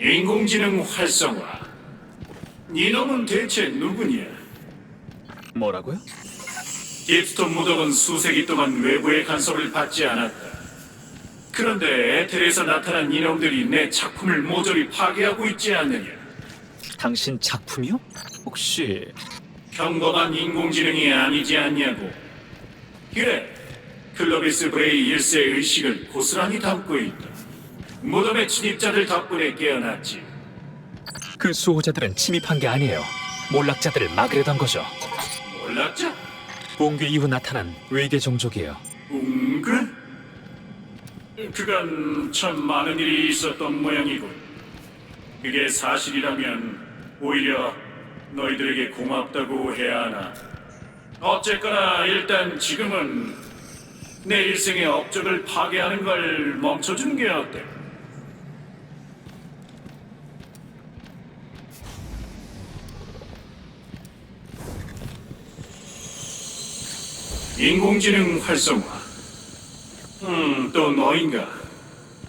인공지능 활성화. 이놈은 대체 누구냐? 뭐라고요? 깁스톤 무덤은 수세기 동안 외부의 간섭을 받지 않았다. 그런데 에텔에서 나타난 이놈들이 내 작품을 모조리 파괴하고 있지 않느냐? 당신 작품이요? 혹시 평범한 인공지능이 아니지 않냐고. 그래, 클로비스 브레이 일세의 의식을 고스란히 담고 있다. 무덤의 침입자들 덕분에 깨어났지. 그 수호자들은 침입한 게 아니에요. 몰락자들을 막으려던 거죠. 몰랐죠? 봉규 이후 나타난 외계 종족이에요. 웅글? 그간 참 많은 일이 있었던 모양이군. 그게 사실이라면 오히려 너희들에게 고맙다고 해야 하나. 어쨌거나 일단 지금은 내 일생의 업적을 파괴하는 걸 멈춰주는 게 어때? 인공지능 활성화. 음, 또 너인가?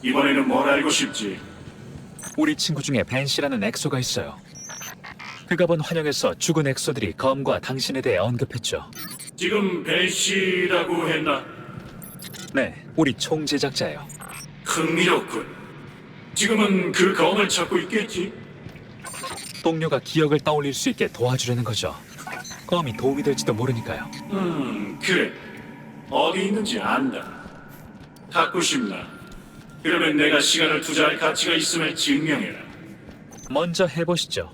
이번에는 뭘 알고 싶지? 우리 친구 중에 벤 씨라는 엑소가 있어요. 그가 본 환영에서 죽은 엑소들이 검과 당신에 대해 언급했죠. 지금 벤 씨라고 했나? 네, 우리 총 제작자예요. 흥미롭군. 지금은 그 검을 찾고 있겠지? 동료가 기억을 떠올릴 수 있게 도와주려는 거죠. 검이 도움이 될지도 모르니까요. 음, 그래. 어디 있는지 안다. 갖고 싶나? 그러면 내가 시간을 투자할 가치가 있음을 증명해라. 먼저 해보시죠.